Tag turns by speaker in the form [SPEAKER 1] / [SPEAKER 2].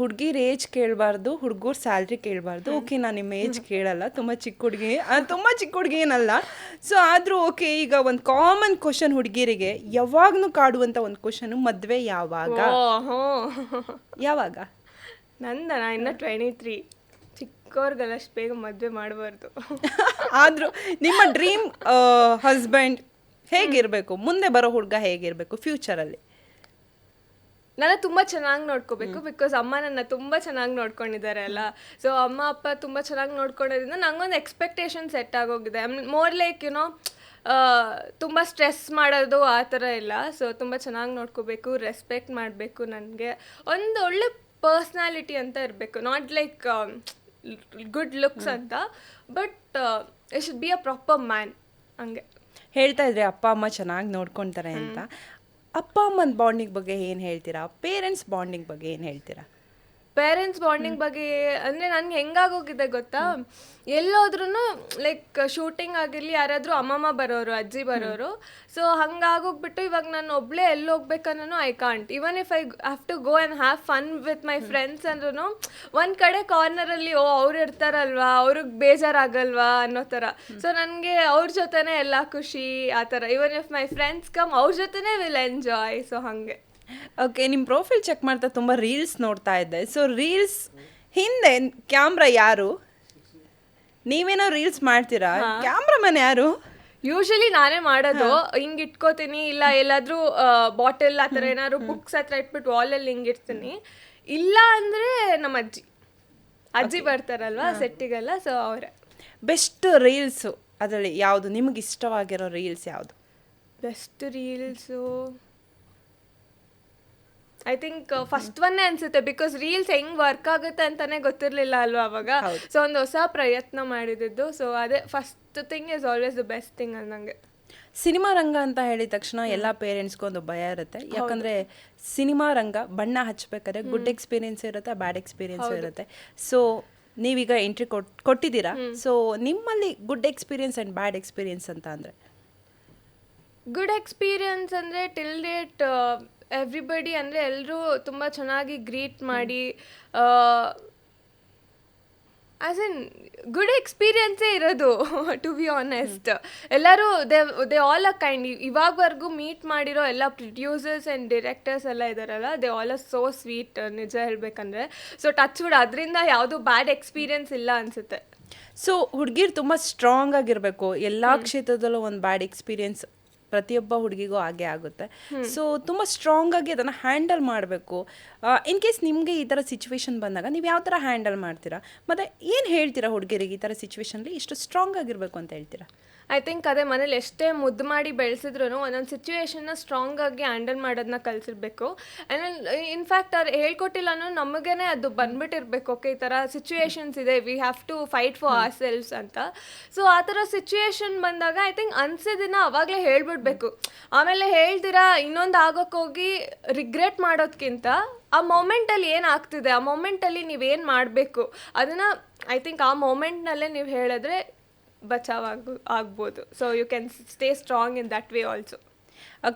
[SPEAKER 1] ಹುಡುಗಿರ್ ಏಜ್ ಕೇಳಬಾರ್ದು ಹುಡುಗರ ಸ್ಯಾಲ್ರಿ ಕೇಳಬಾರ್ದು. ಓಕೆ ನಾನು ನಿಮ್ಮ ಏಜ್ ಕೇಳಲ್ಲ ತುಂಬ ಚಿಕ್ಕ ಹುಡುಗಿ ತುಂಬ ಚಿಕ್ಕ ಹುಡುಗಿ ಏನಲ್ಲ. ಸೊ ಆದರೂ ಓಕೆ ಈಗ ಒಂದು ಕಾಮನ್ ಕ್ವಶನ್ ಹುಡುಗಿರಿಗೆ ಯಾವಾಗ್ಲೂ ಕಾಡುವಂಥ ಒಂದು ಕ್ವಶನ್ ಮದುವೆ ಯಾವಾಗ?
[SPEAKER 2] ಯಾವಾಗ?
[SPEAKER 1] ಯಾವಾಗ
[SPEAKER 2] ನಂದನ ಇನ್ನು ಟ್ವೆಂಟಿ ತ್ರೀ ಚಿಕ್ಕವ್ರಿಗೆಲ್ಲ ಅಷ್ಟು ಬೇಗ ಮದುವೆ ಮಾಡಬಾರ್ದು.
[SPEAKER 1] ಆದರೂ ನಿಮ್ಮ ಡ್ರೀಮ್ ಹಸ್ಬೆಂಡ್ ಹೇಗಿರಬೇಕು? ಮುಂದೆ ಬರೋ ಹುಡುಗ ಹೇಗಿರಬೇಕು ಫ್ಯೂಚರಲ್ಲಿ
[SPEAKER 2] ನನ್ನ ತುಂಬ ಚೆನ್ನಾಗಿ ನೋಡ್ಕೋಬೇಕು ಬಿಕಾಸ್ ಅಮ್ಮ ನನ್ನ ತುಂಬ ಚೆನ್ನಾಗಿ ನೋಡ್ಕೊಂಡಿದ್ದಾರೆ ಅಲ್ಲ. ಸೊ ಅಮ್ಮ ಅಪ್ಪ ತುಂಬ ಚೆನ್ನಾಗಿ ನೋಡ್ಕೊಂಡಿದ್ದರಿಂದ ನಂಗೊಂದು ಎಕ್ಸ್ಪೆಕ್ಟೇಷನ್ ಸೆಟ್ ಆಗೋಗಿದೆ. ಮೋರ್ ಲೈಕ್ ಯುನೋ ತುಂಬ ಸ್ಟ್ರೆಸ್ ಮಾಡೋದು ಆ ಥರ ಇಲ್ಲ. ಸೊ ತುಂಬ ಚೆನ್ನಾಗಿ ನೋಡ್ಕೋಬೇಕು ರೆಸ್ಪೆಕ್ಟ್ ಮಾಡಬೇಕು ನನಗೆ. ಒಂದು ಒಳ್ಳೆ ಪರ್ಸ್ನಾಲಿಟಿ ಅಂತ ಇರಬೇಕು. ನಾಟ್ ಲೈಕ್ ಗುಡ್ ಲುಕ್ಸ್ ಅಂತ but it should be a proper man ಹಂಗೆ.
[SPEAKER 1] ಹೇಳ್ತಾ ಇದ್ರೆ ಅಪ್ಪ ಅಮ್ಮ ಚೆನ್ನಾಗಿ ನೋಡ್ಕೊತಾರೆ ಅಂತ. ಅಪ್ಪ ಅಮ್ಮನ ಬಾಂಡಿಂಗ್ ಬಗ್ಗೆ ಏನು ಹೇಳ್ತೀರಾ? ಪೇರೆಂಟ್ಸ್ ಬಾಂಡಿಂಗ್ ಬಗ್ಗೆ ಏನು ಹೇಳ್ತೀರಾ?
[SPEAKER 2] ಪೇರೆಂಟ್ಸ್ ಬಾಂಡಿಂಗ್ ಬಗ್ಗೆ ಅಂದರೆ ನನ್ಗೆ ಹೆಂಗಾಗೋಗಿದೆ ಗೊತ್ತಾ? ಎಲ್ಲೋದ್ರೂ ಲೈಕ್ ಶೂಟಿಂಗ್ ಆಗಿರಲಿ ಯಾರಾದರೂ ಅಮ್ಮಮ್ಮ ಬರೋರು ಅಜ್ಜಿ ಬರೋರು ಸೊ ಹಂಗಾಗೋಗ್ಬಿಟ್ಟು ಇವಾಗ ನಾನು ಒಬ್ಳೆ ಎಲ್ಲಿ ಹೋಗ್ಬೇಕನ್ನೋ I can't even if I have to go and have fun with my friends ಅಂದ್ರೂ ಒಂದು ಕಡೆ ಕಾರ್ನರಲ್ಲಿ ಓ ಅವ್ರು ಇರ್ತಾರಲ್ವಾ? ಅವ್ರಿಗೆ ಬೇಜಾರಾಗಲ್ವಾ? ಅನ್ನೋ ಥರ. ಸೊ ನನಗೆ ಅವ್ರ ಜೊತೆನೇ ಎಲ್ಲ ಖುಷಿ ಆ ಥರ. Even if my friends come ಅವ್ರ ಜೊತೆನೇ ವಿಲ್ ಎಂಜಾಯ್ ಸೊ ಹಾಗೆ.
[SPEAKER 1] ಓಕೆ ನಿಮ್ಮ ಪ್ರೊಫೈಲ್ ಚೆಕ್ ಮಾಡ್ತಾ ತುಂಬ ರೀಲ್ಸ್ ನೋಡ್ತಾ ಇದ್ದೆ. ಸೊ ರೀಲ್ಸ್ ಹಿಂದೆ ಕ್ಯಾಮ್ರಾ ಯಾರು? ನೀವೇನೋ ರೀಲ್ಸ್ ಮಾಡ್ತೀರಾ? ಕ್ಯಾಮ್ರಾಮನ್ ಯಾರು?
[SPEAKER 2] ಯೂಶಲಿ ನಾನೇ ಮಾಡೋದು. ಹಿಂಗೆ ಇಟ್ಕೋತೀನಿ ಇಲ್ಲ ಎಲ್ಲಾದ್ರೂ ಬಾಟಲ್ ಆ ಥರ ಏನಾದ್ರು ಬುಕ್ಸ್ ಹತ್ರ ಇಟ್ಬಿಟ್ಟು ವಾಲಲ್ಲಿ ಹಿಂಗೆ ಇಡ್ತೀನಿ. ಇಲ್ಲ ಅಂದರೆ ನಮ್ಮ ಅಜ್ಜಿ. ಅಜ್ಜಿ ಬರ್ತಾರಲ್ವಾ ಸೆಟ್ಟಿಗೆಲ್ಲ ಸೊ ಅವರೇ.
[SPEAKER 1] ಬೆಸ್ಟ್ ರೀಲ್ಸು ಅದರಲ್ಲಿ ಯಾವುದು? ನಿಮಗೆ ಇಷ್ಟವಾಗಿರೋ ರೀಲ್ಸ್ ಯಾವುದು?
[SPEAKER 2] Best reels I think first ಒನ್ನೇ ಅನ್ಸುತ್ತೆ ಬಿಕಾಸ್ ರೀಲ್ಸ್ ಹೆಂಗ್ ವರ್ಕ್ ಆಗುತ್ತೆ ಅಂತಾನೆ ಗೊತ್ತಿರ್ಲಿಲ್ಲ ಅಲ್ವಾ ಅವಾಗ? ಸೊ ಒಂದು ಹೊಸ ಪ್ರಯತ್ನ ಮಾಡಿದ್ದು ಸೊ ಅದೇ first thing is always the best thing ಅನ್ನಂಗೆ
[SPEAKER 1] ಸಿನಿಮಾ ರಂಗ ಅಂತ ಹೇಳಿದ ತಕ್ಷಣ ಎಲ್ಲ ಪೇರೆಂಟ್ಸ್ಗೂ ಒಂದು ಭಯ ಇರುತ್ತೆ. ಯಾಕಂದ್ರೆ ಸಿನಿಮಾ ರಂಗ ಬಣ್ಣ ಹಚ್ಬೇಕಾದ್ರೆ ಗುಡ್ ಎಕ್ಸ್ಪೀರಿಯನ್ಸ್ ಇರುತ್ತೆ ಬ್ಯಾಡ್ ಎಕ್ಸ್ಪೀರಿಯನ್ಸ್ ಇರುತ್ತೆ. ಸೊ ನೀವೀಗ ಎಂಟ್ರಿ ಕೊಟ್ ಕೊಟ್ಟಿದ್ದೀರಾ? ಸೊ ನಿಮ್ಮಲ್ಲಿ good experience and bad experience ಅಂತ ಅಂದರೆ?
[SPEAKER 2] ಗುಡ್ ಎಕ್ಸ್ಪೀರಿಯನ್ಸ್ ಅಂದರೆ ಟಿಲ್ ಡೇಟ್ ಎವ್ರಿಬಡಿ ಅಂದರೆ ಎಲ್ಲರೂ ತುಂಬ ಚೆನ್ನಾಗಿ ಗ್ರೀಟ್ ಮಾಡಿ ಆ್ಯಸ್ ಎನ್ ಗುಡ್ ಎಕ್ಸ್ಪೀರಿಯನ್ಸೇ ಇರೋದು ಟು ಬಿ ಆನೆಸ್ಟ್ ಎಲ್ಲರೂ they they all a kind ಇವಾಗವರೆಗೂ meet ಮಾಡಿರೋ ಎಲ್ಲ ಪ್ರೊಡ್ಯೂಸರ್ಸ್ ಆ್ಯಂಡ್ ಡಿರೆಕ್ಟರ್ಸ್ ಎಲ್ಲ ಇದ್ದಾರಲ್ಲ they all a so sweet ನಿಜ ಹೇಳಬೇಕಂದ್ರೆ. ಸೊ ಟಚ್ ವುಡ್ ಅದರಿಂದ ಯಾವುದೂ ಬ್ಯಾಡ್ ಎಕ್ಸ್ಪೀರಿಯನ್ಸ್ ಇಲ್ಲ ಅನಿಸುತ್ತೆ.
[SPEAKER 1] ಸೊ ಹುಡುಗಿರು ತುಂಬ ಸ್ಟ್ರಾಂಗ್ ಆಗಿರಬೇಕು. ಎಲ್ಲ ಕ್ಷೇತ್ರದಲ್ಲೂ ಒಂದು ಬ್ಯಾಡ್ ಎಕ್ಸ್ಪೀರಿಯನ್ಸ್ ಪ್ರತಿಯೊಬ್ಬ ಹುಡುಗಿಗೂ ಹಾಗೆ ಆಗುತ್ತೆ. ಸೊ ತುಂಬ ಸ್ಟ್ರಾಂಗ್ ಆಗಿ ಅದನ್ನು ಹ್ಯಾಂಡಲ್ ಮಾಡಬೇಕು. ಇನ್ ಕೇಸ್ ನಿಮಗೆ ಈ ಥರ ಸಿಚುವೇಶನ್ ಬಂದಾಗ ನೀವು ಯಾವ ಥರ ಹ್ಯಾಂಡಲ್ ಮಾಡ್ತೀರಾ? ಮತ್ತು ಏನು ಹೇಳ್ತೀರಾ ಹುಡುಗಿರಿಗೆ ಈ ಥರ ಸಿಚುವೇಶನ್ಲಿ ಇಷ್ಟು ಸ್ಟ್ರಾಂಗ್ ಆಗಿರಬೇಕು ಅಂತ ಹೇಳ್ತೀರಾ?
[SPEAKER 2] ಐ ಥಿಂಕ್ ಅದೇ ಮನೇಲಿ ಎಷ್ಟೇ ಮುದ್ದು ಮಾಡಿ ಬೆಳೆಸಿದ್ರು ಒಂದೊಂದು ಸಿಚುವೇಶನ್ನ ಸ್ಟ್ರಾಂಗ್ ಆಗಿ ಹ್ಯಾಂಡಲ್ ಮಾಡೋದನ್ನ ಕಲಿಸಿರ್ಬೇಕು. ಆ್ಯಂಡ್ ಇನ್ಫ್ಯಾಕ್ಟ್ ಅವ್ರು ಹೇಳ್ಕೊಟ್ಟಿಲ್ಲ ನಮಗೇನೆ ಅದು ಬಂದ್ಬಿಟ್ಟಿರ್ಬೇಕು. ಓಕೆ ಈ ಥರ ಸಿಚುವೇಶನ್ಸ್ ಇದೆ we have to fight for ourselves ಅಂತ. ಸೊ ಆ ಥರ ಸಿಚುವೇಶನ್ ಬಂದಾಗ ಐ ಥಿಂಕ್ ಅನ್ಸಿದ್ದನ್ನ ಅವಾಗಲೇ ಹೇಳ್ಬಿಡ್ಬೇಕು. ಆಮೇಲೆ ಹೇಳ್ದಿರಾ ಇನ್ನೊಂದು ಆಗೋಕ್ಕೋಗಿ ರಿಗ್ರೆಟ್ ಮಾಡೋದ್ಕಿಂತ ಆ ಮೊಮೆಂಟಲ್ಲಿ ಏನು ಆಗ್ತಿದೆ? ಆ ಮೊಮೆಂಟಲ್ಲಿ ನೀವೇನು ಮಾಡಬೇಕು? ಅದನ್ನು ಐ ಥಿಂಕ್ ಆ ಮೊಮೆಂಟ್ನಲ್ಲೇ ನೀವು ಹೇಳಿದ್ರೆ ಬಚಾವ್ ಆಗ ಆಗ್ಬೋದು. So you can stay strong in that way also